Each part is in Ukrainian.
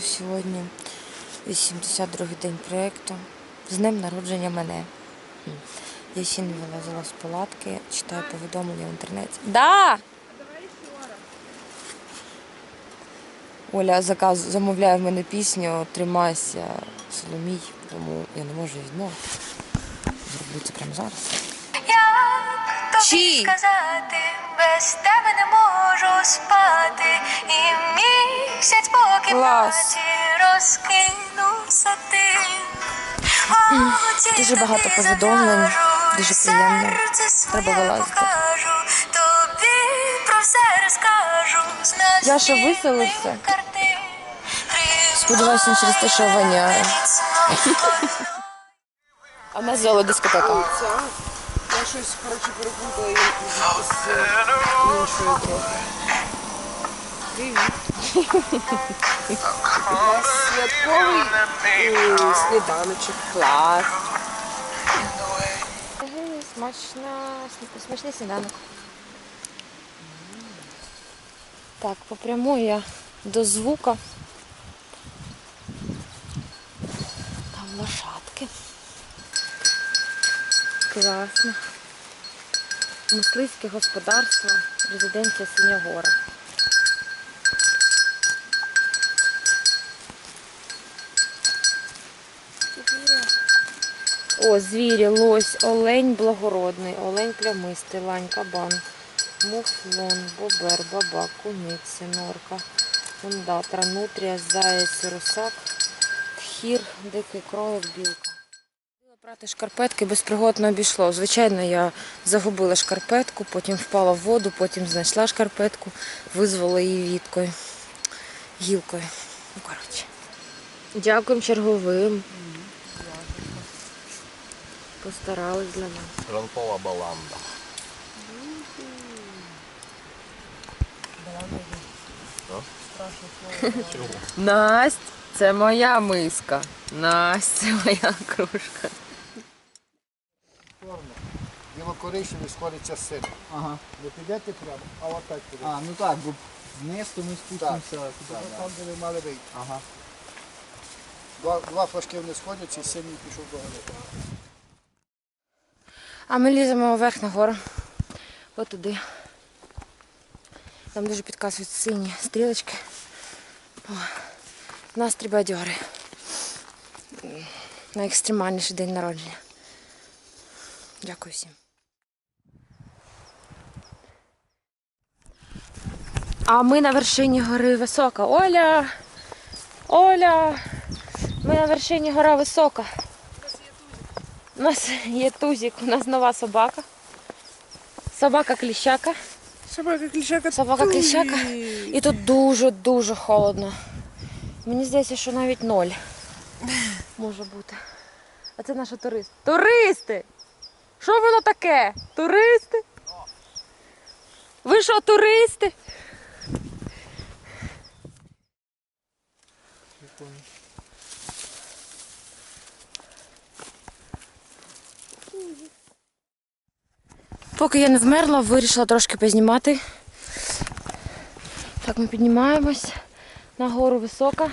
Сьогодні 82-й день проєкту. З днем народження мене. Я ще не вилазила з палатки, читаю повідомлення в інтернеті. Да! Оля заказ, замовляє в мене пісню Тримайся, Соломій, тому я не можу відмовити. Зроблю це прямо зараз. Як тобі сказати, без тебе не можу спати, і по Клас. Дуже багато повідомлень, дуже приємно. Треба вилазити. Яша настільних виселився. Сподіваюся, не через те, що воняє. А в нас зала дискотека. Я щось, коротше, перепутала з іншою трохи. Привіт. Святковий сніданочок. Клас. Смачна, смачний сніданок. Так, попрямую я до звука. Там лошадки. Класно. Мисливське господарство, резиденція Синягора. О, звірі, лось, олень благородний, олень плямистий, лань, кабан, муфлон, бобер, бабак, куниця, норка, ондатра, нутрія, заєць, русак, тхір, дикий кролик, білка. Прати шкарпетки без пригод не обійшло. Звичайно, я загубила шкарпетку, потім впала в воду, потім знайшла шкарпетку, визвала її віткою, гілкою. Ну, коротше. Дякуємо черговим. Постарались для нас. Ранкова баланда. Насть, це моя миска. Насть, це моя кружка. Білокоричневий сходиться з сином. Ага. Не підете прямо, а отак підете. А, ну так, бо вниз, то ми Так, спустимося так, туди. там, де ви мали вийти. Ага. Два, два флажки вони сходяться і синій пішов до гори. А ми ліземо вверх на гору. От туди. Там дуже підказують сині стрілочки. О, настрій бадьори. На екстремальніший день народження. Дякую всім. А ми на вершині гори висока. Оля! Оля! Ми на вершині гора висока. У нас є тузик, у нас нова собака. Собака кліщака. Собака кліщака. Собака кліщака. І тут дуже-дуже холодно. Мені здається, що навіть ноль може бути. А це наші туристи. Туристи! Що воно таке? Туристи? Ви що, туристи? Поки я не вмерла, вирішила трошки познімати. Так, ми піднімаємось. На гору висока.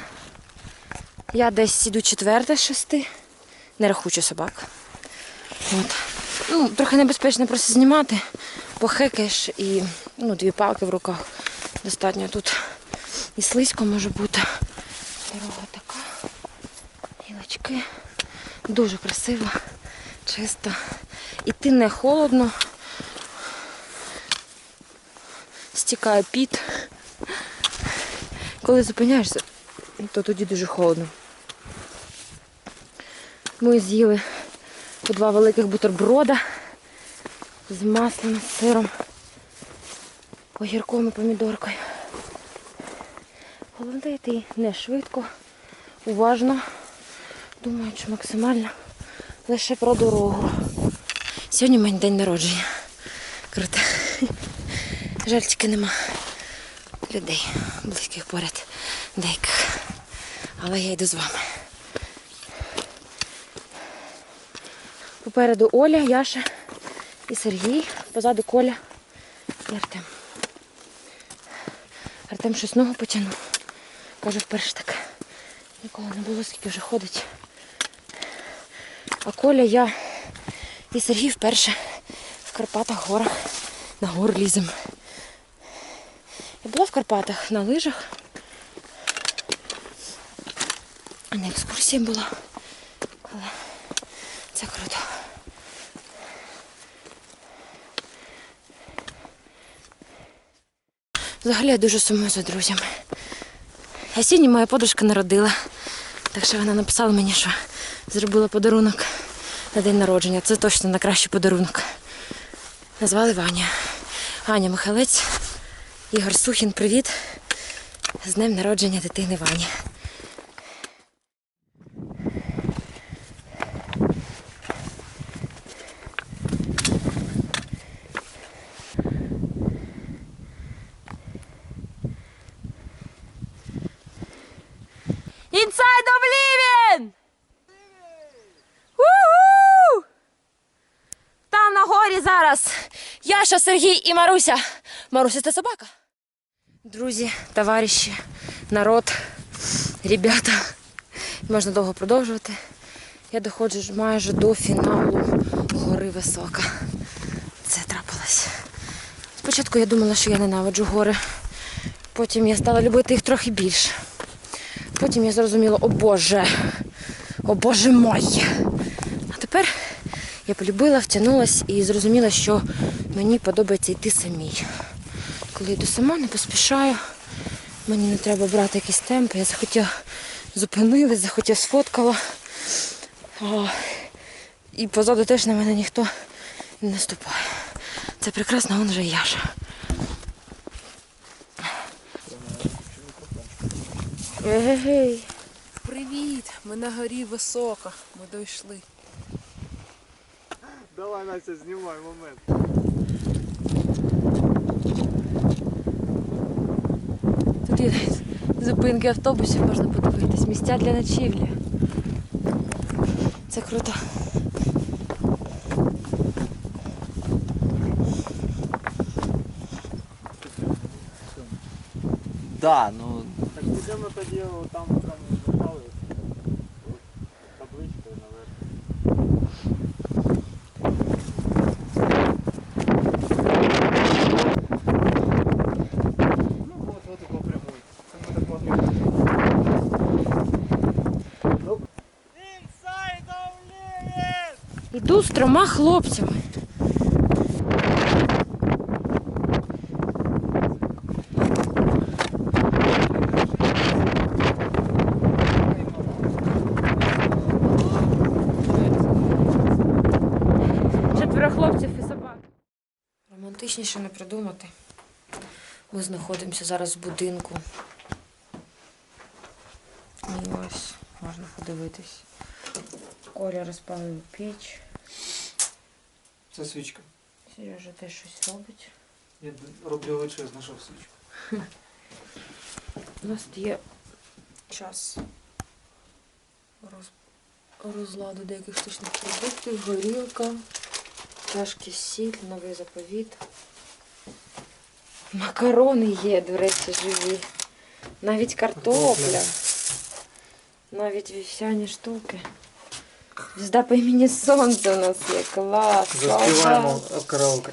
Я десь іду четверта з шести. Не рахуючи собак. От. Ну, трохи небезпечно просто знімати, похекаєш і ну, дві палки в руках. Достатньо тут і слизько може бути. Дорога така. Гілочки. Дуже красиво, чисто. Іти не холодно. Стікає піт. Коли зупиняєшся, то тоді дуже холодно. Ми з'їли по два великих бутерброда з маслом, з сиром, огірком і помідоркою. Головне йти не швидко, уважно, думаючи максимально лише про дорогу. Сьогодні в мене день народження. Круто. Жаль, тільки нема людей, близьких поряд деяких. Але я йду з вами. Попереду Оля, Яша і Сергій. Позаду Коля і Артем. Артем щось ногу потягнув. Каже, вперше так Ніколи не було, скільки вже ходить. А Коля, я і Сергій вперше в Карпатах горах на гор лізем. Була в Карпатах на лижах. На екскурсії була. Але це круто. Взагалі я дуже сумую за друзями. Сьогодні моя подружка народила. Так що вона написала мені, що зробила подарунок на день народження. Це точно найкращий подарунок. Назвали Ваня. Аня Михайлець, Ігор Сухін, привіт. З днем народження дитини Вані. Inside of Living! Уху! Там на горі зараз Яша, Сергій і Маруся. Маруся це собака. Друзі, товариші, народ, ребята. Можна довго продовжувати. Я доходжу майже до фіналу гори висока. Це трапилось. Спочатку я думала, що я ненавиджу гори. Потім я стала любити їх трохи більше. Потім я зрозуміла, о Боже, о Боже мой. А тепер я полюбила, втягнулась і зрозуміла, що мені подобається йти самій. Коли йду сама, не поспішаю, мені не треба брати якийсь темп. Я захотіла зупинилась, захотіла сфоткала. О, і позаду теж на мене ніхто не наступає. Це прекрасно, вон вже і Яша. Егегей. Привіт! Ми на горі високо. Ми дійшли. Давай, Настя, знімай момент. Тут є зупинки автобусів, можна подивитись. Місця для ночівлі. Це круто. Да, ну. Так підемо тоді там там запали табличкою наверх. Ну, от от тако прямой. Це ми тако З трьома хлопцями. Четверо хлопців і собак. Романтичніше не придумати. Ми знаходимося зараз в будинку. І ось можна подивитись. Коля розпалив піч. Це свічка. Сережа теж щось робить. Я роблю лише, знайшов свічку. У нас є час роз... розладу деяких штучних продуктів, горілка, чашки сіль, новий заповіт. Макарони є, до речі, живі. Навіть картопля. Навіть вівсяні штуки. Звізда по імені Сонце у нас є. Клас. Заспіваємо солдат. караоке.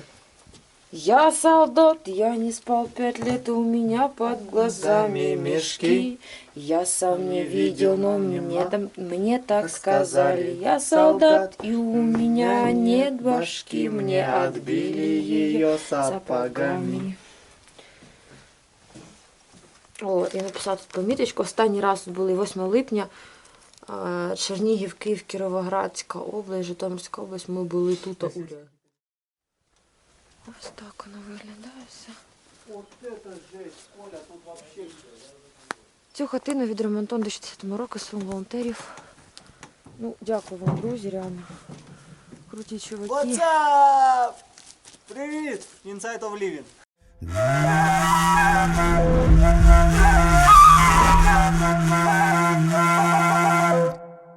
Я солдат, я не спал пять лет, у меня под глазами мешки. Я сам не видел, но мне, там- мне так сказали. Я солдат, и у меня нет башки, мне отбили ее сапогами. О, я написала тут поміточку. Останній раз тут були 8 липня. Чернігів, Київ, Кіровоградська область, Житомирська область. Ми були тут. Ось так воно виглядає все. Цю хатину відремонтовано у 2010 року своїм волонтерів. Ну, дякую вам, друзі, реально. Круті чуваки. What's Привіт! Inside of Living. Thank